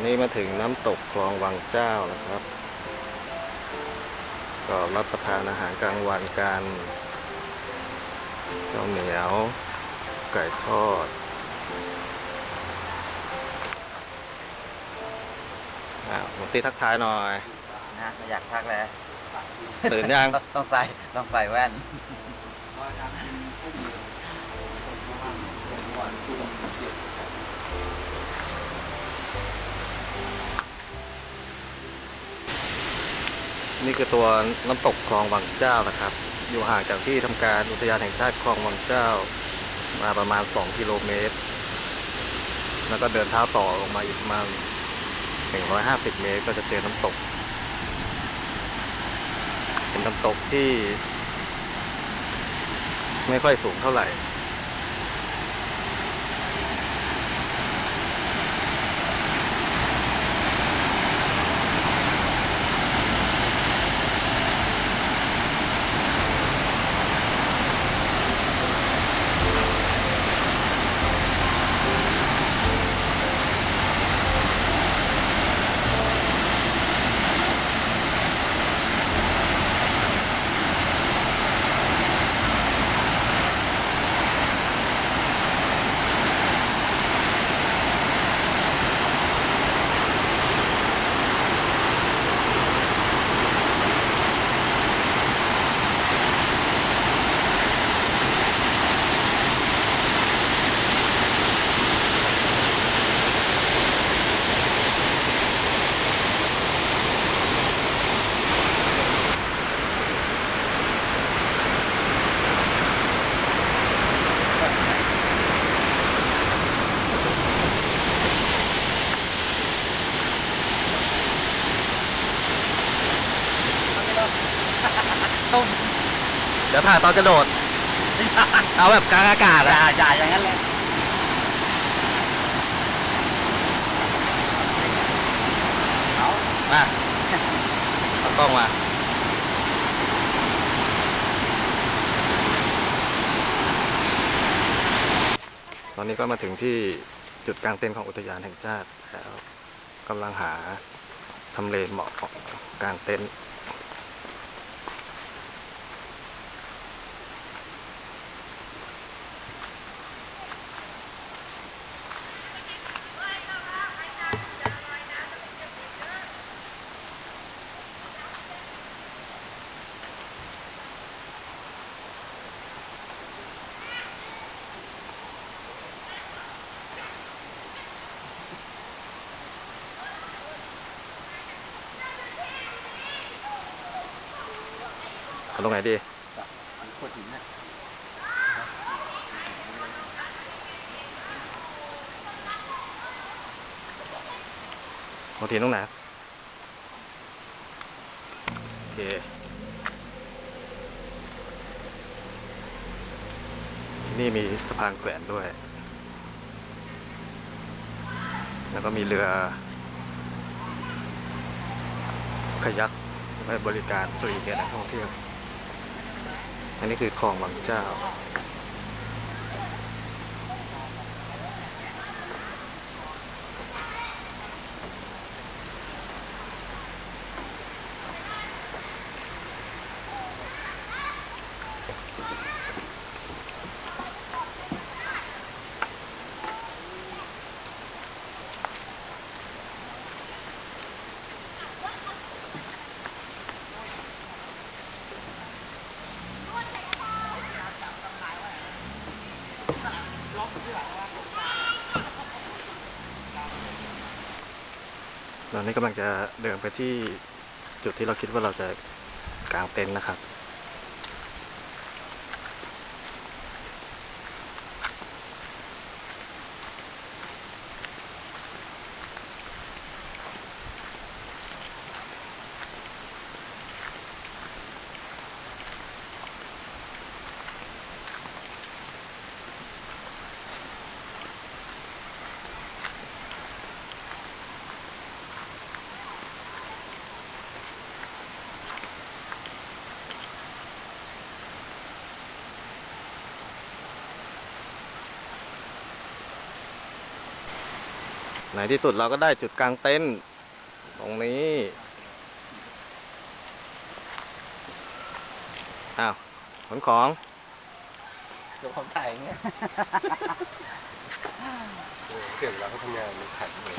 อนนี้มาถึงน้ำตกคลองวังเจ้านะครับ ก็รับประทานอาหารกลางวันกันข้าวเหนียว ไก่ทอด อะหมตีทักทายหน่อย นะไม่อยากพักแล้วตื่นยัง ต้องใส่ต้องใส่แว่น นี่คือตัวน้ำตกคลองวังเจ้านะครับ อยู่ห่างจากที่ทำการอุทยานแห่งชาติคลองวังเจ้า มาประมาณ 2 กิโลเมตร แล้วก็เดินเท้าต่อลงมาอีกประมาณ150 เมตร ก็จะเจอน้ำตก เป็นน้ำตกที่ ไม่ค่อยสูงเท่าไหร่ ต้ม เดี๋ยว ถ่ายตอนกระโดด เอาแบบกลางอากาศอย่าอะอย่าอย่างนั้นเลยเอามาเอากล้องมา ตอนนี้ก็มาถึงที่จุดกลางเต็นท์ของอุทยานแห่งชาติแล้วกำลังหาทำเลเหมาะของกลางเต็นท์ ตรงไหนดีโคตรหินนะมาทีตรงไหนโอเคที่นี่มีสะพานแขวนด้วย แล้วก็มีเรือขยักไว้บริการฟรีแก่นักท่องเที่ยว อันนี้คือคลองวังเจ้า อนนี้กำลังจะเดินไปที่จุดที่เราคิดว่าเราจะกางเต็นท์นะครับ ในที่สุดเราก็ได้จุดกลางเต็นท์ตรงนี้ อ้าวขนของเดี๋ยวผมถ่ายอย่างเงี้ยเก่งแล้วก็ทำงานมันขัดเลย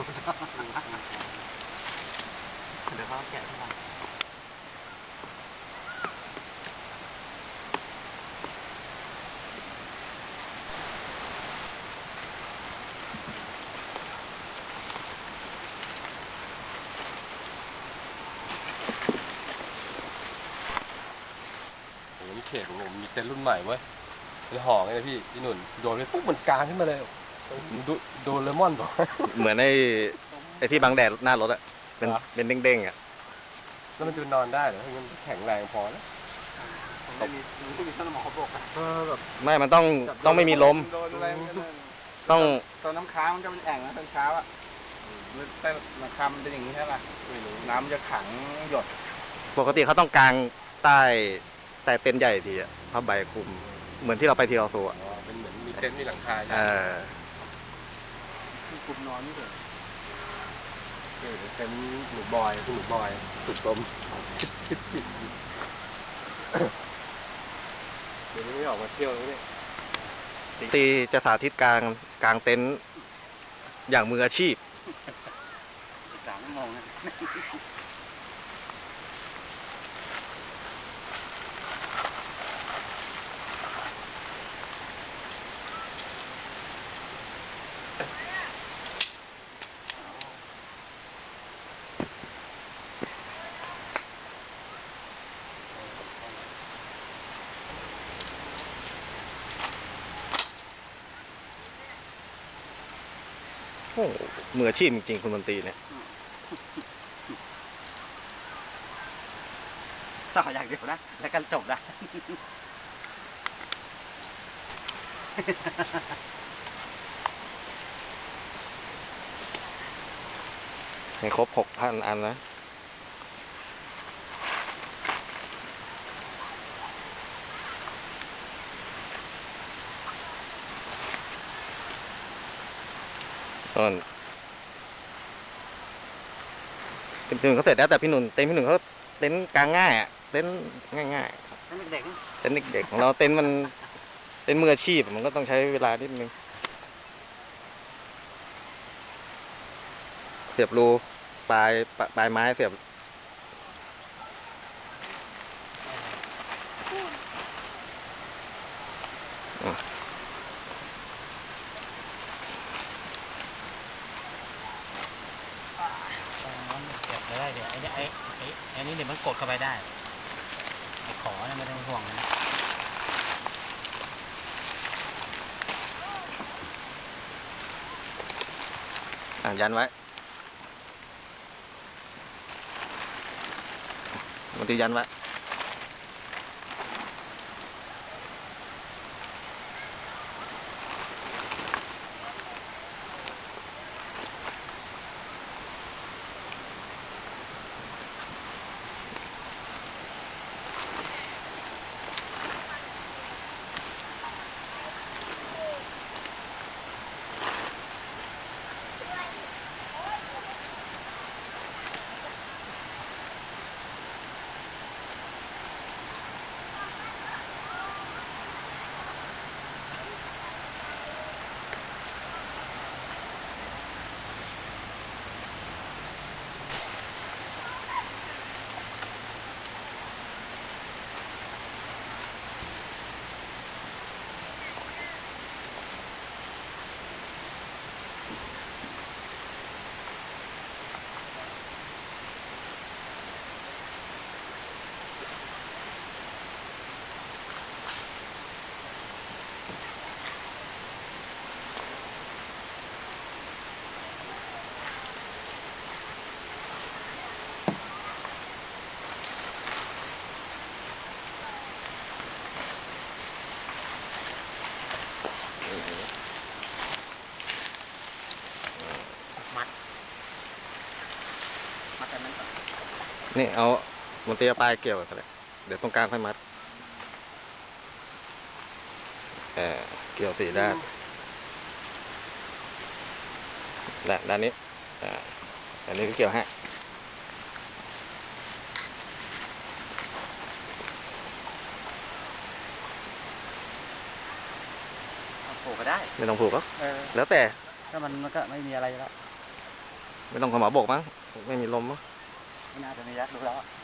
เดี๋ยวเขาแกะให้ฟังโอ้โหนี่เขตของผมมีเต็นท์รุ่นใหม่เว้ยเป็นห่อไงนะพี่พี่หนุ่นโดนไปปุ๊บมันกลางขึ้นมาเลย ดโดนเลมอนบอก เหมือนไอ้ไอ้ที่บังแดดหน้ารถอะเป็นเหรอ เป็นเด้งๆอะแล้วมันจะนอนได้เหรอมันแข็งแรงพอแล้วผมไม่มีมันก็มีต้นหมอเขาบอกอะเออแบบไม่มันต้องต้องไม่มีลมโดนอะไรมันก็ได้ต้องตอนน้ำค้างมันก็เป็นแอ่งนะตอนเช้าอะแต่น้ำค้างมันเป็นอย่างนี้ใช่ไหมไม่รู้น้ำจะขังหยดปกติเขาต้องกางใต้ใต้เต็นท์ใหญ่ทีอะผ้าใบคลุม เหมือนที่เราไปทีออโซอะอ๋อเป็นเหมือนมีเต็นท์มีหลังคาใช่เอไหมอ กลุ่มนอนนี่เลยเออเต็นท์หนูบอยคุณหนูบอยสุดลมเดี๋ยวนี้ไม่ออกมาเที่ยวแล้วเนี่ยตีจะสาธิตกลางกลางเต็นท์อย่างมืออาชีพสามชั่วโมงนะ มืออาชีพจริงๆคุณมนตรีเนี่ยต่ออย่างเดียวนะ แล้วกันจบนะให้ครบหกพันอันนะ ต้นพี่หนุ่นเขาเสร็จแล้วแต่พี่หนุ่นเต็นท์พี่หนุ่นเขาเต็นท์กลางง่ายอะเต็นท์ง่ายๆ นั่นเด็กเต็นท์เด็กๆของเราเต็นท์มันเต็นท์มืออาชีพมันก็ต้องใช้เวลานิดนึงเสียบรูปลายปลายปลายไม้เสียบเก็บเลยเดี๋ยวไอ้เนี่ยไอ้ไอ้ไอ้นี่ เดี๋ยวมันกดเข้าไปได้ไอ้ขอเนี่ยไม่ต้องห่วงนะอะยันไว้มันตียันไว้ มัด มัดแต่มันก่อนนี่เอาบนเตียปลายเกี่ยวกันเลยเดี๋ยวตรงกลางค่อยมัดเออเกี่ยวสี่ด้านด้านนี้อันนี้ก็เกี่ยวฮะ กก็ได้ไม่ต้องผูกหรอกเออแล้วแต่ถ้ามันมันก็ไม่มีอะไรแล้วไม่ต้องขมาบกมั้งไม่มีลมมั้งไม่น่าจะมียักษ์ดูแล้วอะ